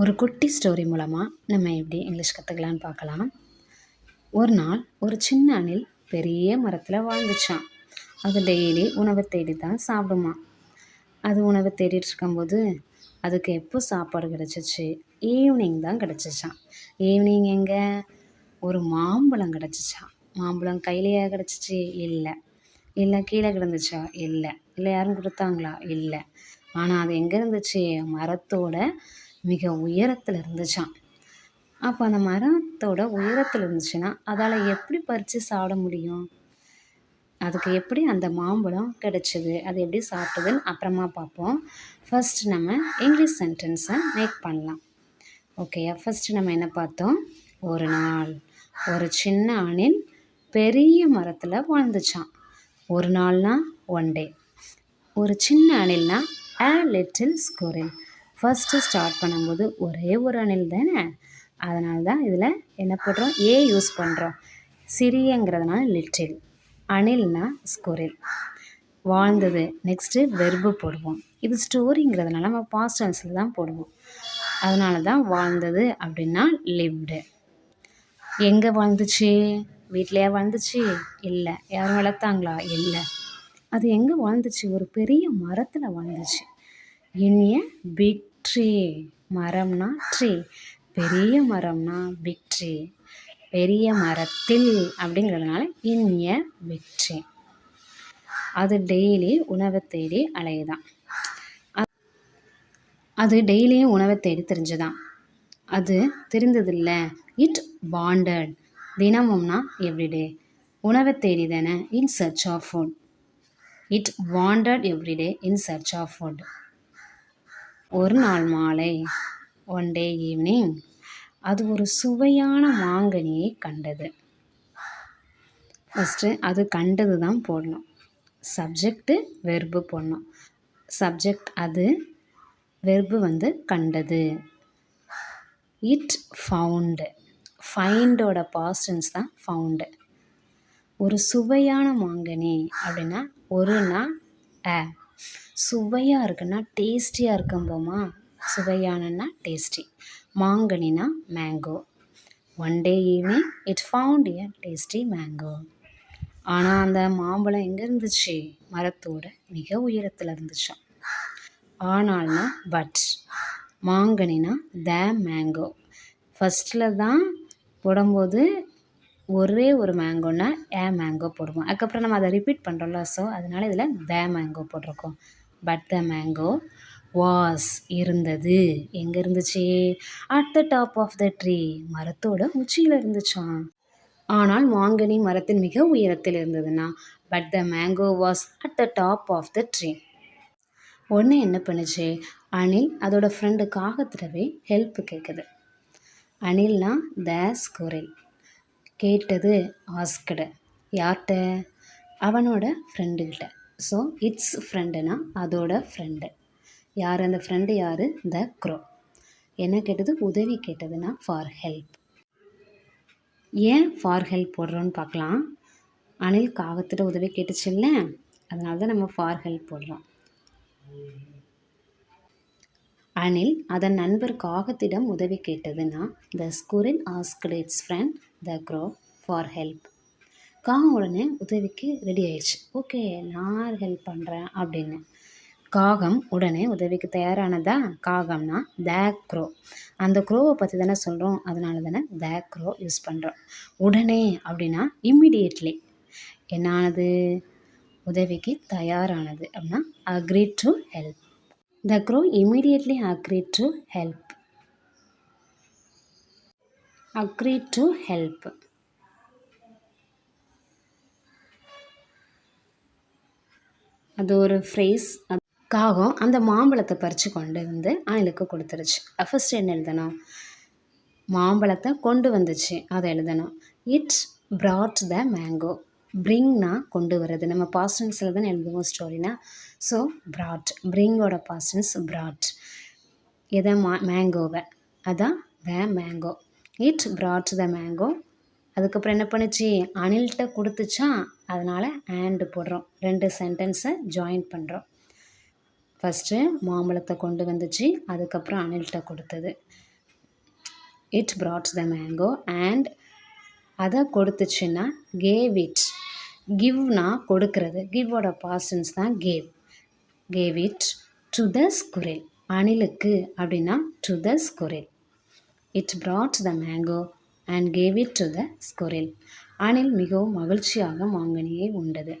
ஒரு குட்டி ஸ்டோரி மூலமாக நம்ம எப்படி இங்கிலீஷ் கற்றுக்கலான்னு பார்க்கலாம். ஒரு நாள் ஒரு சின்ன அணில் பெரிய மரத்தில் வாழ்ந்துச்சான் அது டெய்லி உணவை தேடி தான் சாப்பிடுமா அது உணவை தேடிட்டு இருக்கும்போது அதுக்கு எப்போ சாப்பாடு கிடச்சிச்சு? ஈவினிங் தான் கிடச்சிச்சான் ஈவினிங் எங்கே? ஒரு மாம்பழம் கிடச்சிச்சான் மாம்பழம் கையிலேயே கிடச்சிச்சு? இல்லை. இல்லை கீழே கிடந்துச்சா? இல்லை. இல்லை யாரும் கொடுத்தாங்களா? இல்லை. ஆனால் அது எங்கே இருந்துச்சு? மரத்தோட மிக உயரத்தில் இருந்துச்சாம். அப்போ அந்த மரத்தோட உயரத்தில் இருந்துச்சுன்னா அதால் எப்படி பறித்து சாப்பிட முடியும்? அதுக்கு எப்படி அந்த மாம்பழம் கிடச்சிது? அது எப்படி சாப்பிட்டதுன்னு அப்புறமா பார்ப்போம். ஃபஸ்ட்டு நம்ம இங்கிலீஷ் சென்டென்ஸை மேக் பண்ணலாம். ஓகேயா ஃபஸ்ட்டு நம்ம என்ன பார்த்தோம்? ஒரு நாள் ஒரு சின்ன அணில் பெரிய மரத்தில் வாழ்ந்துச்சான் ஒரு நாள்னா ஒன் டே ஒரு சின்ன அணில்னா a little squirrel. First start பண்ணும்போது ஒரே ஒரு அணில் தானே? அதனால தான் இதில் என்ன பண்ணுறோம் ஏ யூஸ் பண்ணுறோம் சிறியங்கிறதுனால லிட்டில் அணில்னா ஸ்குரில் வாழ்ந்தது. நெக்ஸ்ட்டு வெர்பு போடுவோம். இது ஸ்டோரிங்கிறதுனால நம்ம பாஸ்ட் டென்ஸில் தான் போடுவோம். அதனால தான் வாழ்ந்தது அப்படின்னா லிவ்டு எங்கே வாழ்ந்துச்சு? வீட்டிலையா வாழ்ந்துச்சு? இல்லை. யாரும் வளர்த்தாங்களா? இல்லை. அது எங்கே வாழ்ந்துச்சு? ஒரு பெரிய மரத்தில் வாழ்ந்துச்சு. இனிய பிக் ட்ரீ மரம்னா ட்ரீ. பெரிய மரம்னா பிக் ட்ரீ பெரிய மரத்தில் அப்படிங்கிறதுனால இன் எ பிக் ட்ரீ அது டெய்லி உணவை தேடி அலையுதான். அது டெய்லியும் உணவை தேடி தெரிஞ்சுதான். அது தெரிந்ததில்ல. இட் வாண்டட் தினமும்னா எவ்ரிடே. உணவை தேடி தானே in search of food. It wanted every day in search of food. ஒரு நாள் மாலை ஒன் டே ஈவினிங் அது ஒரு சுவையான மாங்கனியை கண்டது. ஃபஸ்ட்டு அது கண்டது தான் போடணும். சப்ஜெக்ட்டு வெர்பு போடணும். சப்ஜெக்ட் அது வெர்பு வந்து கண்டது. இட் ஃபவுண்டு ஃபைண்டோட பாஸ்டன்ஸ் தான் ஃபவுண்டு ஒரு சுவையான மாங்கனி அப்படின்னா ஒருனா ஆ சுவையாக இருக்குன்னா டேஸ்டியாக இருக்கும்போமா? சுவையானன்னா tasty. மாங்கனினா mango one day evening it found a tasty mango ஆனால் அந்த மாம்பழம் எங்கே இருந்துச்சு? மரத்தோட மிக உயரத்தில் இருந்துச்சோம். ஆனால்னா பட் மாங்கனினா த மேங்கோ ஃபஸ்ட்டில் தான் போடும்போது ஒரே ஒரு மேங்கோன்னா ஏ மேங்கோ போடுவோம். அதுக்கப்புறம் நம்ம அதை ரிப்பீட் பண்ணுறோம்ல ஸோ அதனால் இதில் த மேங்கோ போட்டிருக்கோம். பட் த மேங்கோ வாஸ் இருந்தது. எங்கே இருந்துச்சு? At the top of the tree மரத்தோட உச்சியில் இருந்துச்சான் ஆனால் மாங்கனி மரத்தின் மிக உயரத்தில் இருந்ததுன்னா but the mango was at the top of the tree ஒன்று என்ன பண்ணுச்சு? அனில் அதோட ஃப்ரெண்டு காகத்திடவே ஹெல்ப் கேட்குது அனில்னா த ஸ்குரில் கேட்டது ஆஸ்கட. யார்கிட்ட? அவனோட ஃப்ரெண்டுக்கிட்ட ஸோ இட்ஸ் ஃப்ரெண்டுனா அதோட ஃப்ரெண்டு யார் அந்த ஃப்ரெண்டு யார்? த க்ரோ என்ன கேட்டது? உதவி கேட்டதுன்னா ஃபார் ஹெல்ப் ஏன் ஃபார் ஹெல்ப் போடுறோன்னு பார்க்கலாம். அனில் காகத்திட்ட உதவி கேட்டுச்சுல்ல அதனால தான் நம்ம ஃபார் ஹெல்ப் போடுறோம். அனில் அதன் நண்பர் காகத்திடம் உதவி கேட்டதுன்னா the squirrel asked its friend the crow for help காகம் உடனே உதவிக்கு ரெடி ஆயிடுச்சு. ஓகே நான் ஹெல்ப் பண்ணுறேன் அப்படின்னு. காகம் உடனே உதவிக்கு தயாரானதா? காகம்னா த க்ரோ அந்த க்ரோவை பற்றி தானே சொல்கிறோம் அதனால தானே த க்ரோ யூஸ் பண்ணுறோம் உடனே அப்படின்னா இம்மிடியட்லி என்னானது? உதவிக்கு தயாரானது அப்படின்னா agree to help the crow immediately agree to help agree to help அது ஒரு ஃப்ரேஸ் காகம் அந்த மாம்பழத்தை பறித்து கொண்டு வந்து அணிலுக்கு கொடுத்துருச்சு. ஃபஸ்ட் என்ன எழுதணும்? மாம்பழத்தை கொண்டு வந்துச்சு. அதை எழுதணும். இட் ப்ராட் த மேங்கோ பிரிங்னா கொண்டு வர்றது. நம்ம பாஸ்டன்ஸில் தான் எழுதுவோம் ஸ்டோரினா ஸோ ப்ராட் பிரிங்கோட பாஸ்டன்ஸ் ப்ராட் எதை? மா மேங்கோவை அதான் the mango it brought the mango அதுக்கப்புறம் என்ன பண்ணுச்சு? அனில்கிட்ட கொடுத்துச்சா? அதனால் ஆண்டு போடுறோம். ரெண்டு சென்டென்ஸை ஜாயின் பண்ணுறோம் ஃபஸ்ட்டு மாம்பழத்தை கொண்டு வந்துச்சு. அதுக்கப்புறம் அனில்கிட்ட கொடுத்தது. It brought the mango and அதை கொடுத்துச்சுன்னா கேவ் இட் கிவ்னா கொடுக்கறது. கிவ்வோட பாசன்ஸ் தான் gave gave it to the squirrel அணிலுக்கு அப்படின்னா to the squirrel it brought the mango and gave it to the squirrel அணில் மிகவும் மகிழ்ச்சியாக மாங்கனியை உண்டது.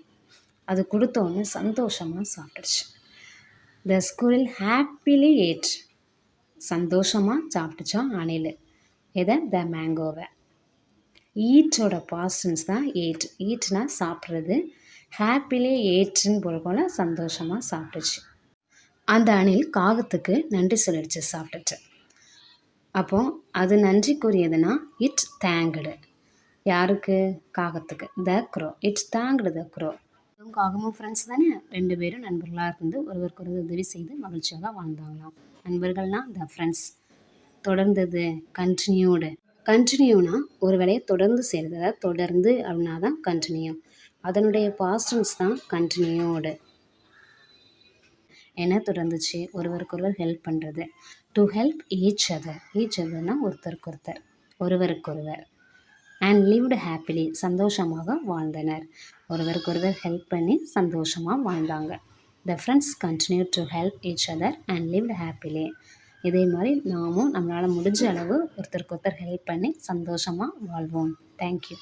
அது கொடுத்தோன்னு சந்தோஷமாக சாப்பிட்டுச்சு. த ஸ்குரில் ஹாப்பிலி ஏட் சந்தோஷமாக சாப்பிட்டுச்சான் அணில். எதை? த மேங்கோவை ஈட்டோட பாஸ்டன்ஸ் தான் ஏட் ஈட்னா சாப்பிட்றது. ஹாப்பிலே ஏற்றுன்னு போல சந்தோஷமாக சாப்பிட்டுச்சு. அந்த அணில் காகத்துக்கு நன்றி சொல்லிடுச்சு சாப்பிட்டுச்சு அப்போ அது நன்றி கூறியதுன்னா இட் தேங்குடு யாருக்கு? காகத்துக்கு. The crow it thanked the crow காகமும் friends தானே? ரெண்டு பேரும் நண்பர்களாக இருந்து ஒருவருக்கு ஒரு உதவி செய்து மகிழ்ச்சியாக வாழ்ந்தாங்களாம். நண்பர்கள்னா த ஃப்ரெண்ட்ஸ் தொடர்ந்தது கண்டினியூடு கண்டினியூனா ஒரு வேலையை தொடர்ந்து செய்கிறது அதாவது தொடர்ந்து அப்படின்னா தான் கண்டினியூ அதனுடைய பாஸ்டன்ஸ் தான் கண்டினியூடு என்ன தொடர்ந்துச்சு? ஒருவருக்கொருவர் ஹெல்ப் பண்ணுறது to help each other each அதர்னா ஒருத்தருக்கு ஒருத்தர் ஒருவருக்கொருவர். அண்ட் லிவ்டு ஹாப்பிலி சந்தோஷமாக வாழ்ந்தனர். ஒருவருக்கொருவர் ஹெல்ப் பண்ணி சந்தோஷமாக வாழ்ந்தாங்க. The friends continue to help each other and lived happily இதே மாதிரி நாமும் நம்மளால் முடிஞ்ச அளவு ஒருத்தருக்கு ஒருத்தர் ஹெல்ப் பண்ணி சந்தோஷமாக வாழ்வோம். தேங்க்யூ